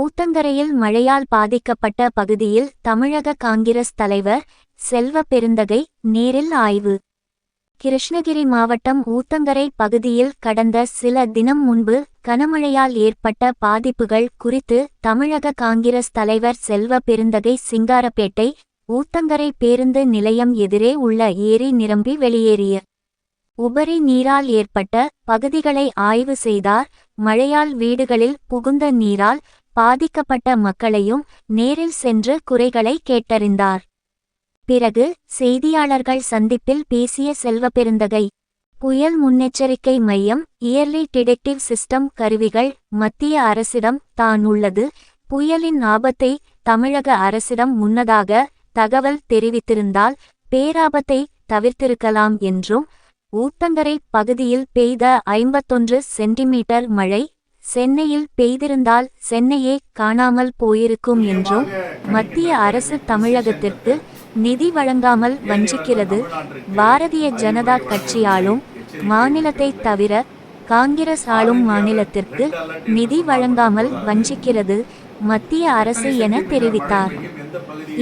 ஊத்தங்கரையில் மழையால் பாதிக்கப்பட்ட பகுதியில் தமிழக காங்கிரஸ் தலைவர் செல்வ பெருந்தகை நேரில் ஆய்வு. கிருஷ்ணகிரி மாவட்டம் ஊத்தங்கரை பகுதியில் கடந்த சில தினம் முன்பு கனமழையால் ஏற்பட்ட பாதிப்புகள் குறித்து தமிழக காங்கிரஸ் தலைவர் செல்வ பெருந்தகை சிங்காரப்பேட்டை ஊத்தங்கரை பேருந்து நிலையம் எதிரே உள்ள ஏரி நிரம்பி வெளியேறிய. உபரி நீரால் ஏற்பட்ட பகுதிகளை ஆய்வு செய்தார். மழையால் வீடுகளில் புகுந்த நீரால் பாதிக்கப்பட்ட மக்களையும் நேரில் சென்று குறைகளை கேட்டறிந்தார். பிறகு செய்தியாளர்கள் சந்திப்பில் பேசிய செல்வபெருந்தகை புயல் முன்னெச்சரிக்கை மையம் இயர்லி டிடெக்டிவ் சிஸ்டம் கருவிகள் மத்திய அரசிடம் தான் உள்ளது. புயலின் ஆபத்தை தமிழக அரசிடம் முன்னதாக தகவல் தெரிவித்திருந்தால் பேராபத்தை தவிர்த்திருக்கலாம் என்றும் ஊத்தங்கரை பகுதியில் பெய்த ஐம்பத்தொன்று சென்டிமீட்டர் மழை சென்னையில் பெய்திருந்தால் சென்னையே காணாமல் போயிருக்கும் என்றும் மத்திய அரசு தமிழகத்திற்கு நிதி வழங்காமல் வஞ்சிக்கிறது. பாரதிய ஜனதா கட்சியாலும் மாநிலத்தை தவிர காங்கிரஸ் ஆளும் மாநிலத்திற்கு நிதி வழங்காமல் வஞ்சிக்கிறது மத்திய அரசு என தெரிவித்தார்.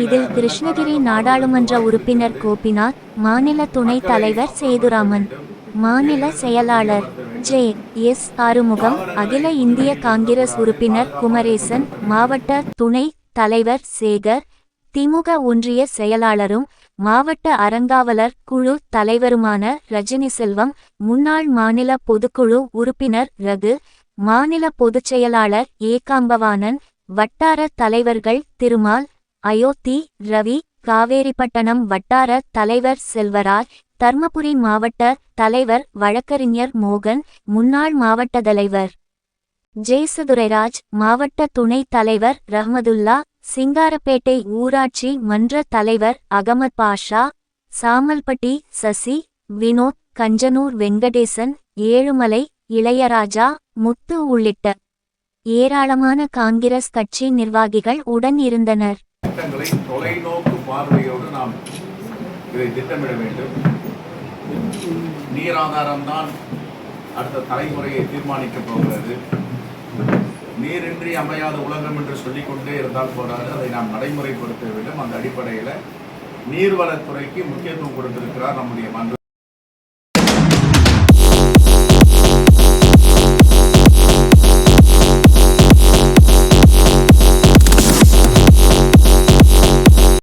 இதில் கிருஷ்ணகிரி நாடாளுமன்ற உறுப்பினர் கோபிநாத் மாநில துணைத் தலைவர் சேதுராமன் மாநில செயலாளர் ஜே எஸ் ஆறுமுகம் அகில இந்திய காங்கிரஸ் உறுப்பினர் குமரேசன் மாவட்ட துணை தலைவர் சேகர் திமுக ஒன்றிய செயலாளரும் மாவட்ட அறங்காவலர் குழு தலைவருமான ரஜினி செல்வம் முன்னாள் மாநில பொதுக்குழு உறுப்பினர் ரகு மாநில பொதுச் செயலாளர் ஏகாம்பவானன் வட்டார தலைவர்கள் திருமால் அயோத்தி ரவி காவேரிப்பட்டணம் வட்டார தலைவர் செல்வராஜ் தர்மபுரி மாவட்ட தலைவர் வழக்கறிஞர் மோகன் முன்னாள் மாவட்ட தலைவர் ஜெயசதுரைராஜ் மாவட்ட துணைத் தலைவர் ரஹமதுல்லா சிங்காரப்பேட்டை ஊராட்சி மன்ற தலைவர் அகமத் பாஷா சாமல்பட்டி சசி வினோத் கஞ்சனூர் வெங்கடேசன் ஏழுமலை இளையராஜா முத்து உள்ளிட்ட ஏராளமான காங்கிரஸ் கட்சி நிர்வாகிகள் உடன் இருந்தனர். திட்டங்களை தொலைநோக்கு பார்வையோடு நாம் இதை திட்டமிட வேண்டும். நீராதாரம்தான் அடுத்த தலைமுறையை தீர்மானிக்கப் போகிறது. நீரின்றி அமையாத உலகம் என்று சொல்லிக்கொண்டே இருந்தால் போராது அதை நாம் நடைமுறைப்படுத்த வேண்டும். அந்த அடிப்படையில் நீர்வளத்துறைக்கு முக்கியத்துவம் கொடுத்திருக்கிறார் நம்முடைய மன்ற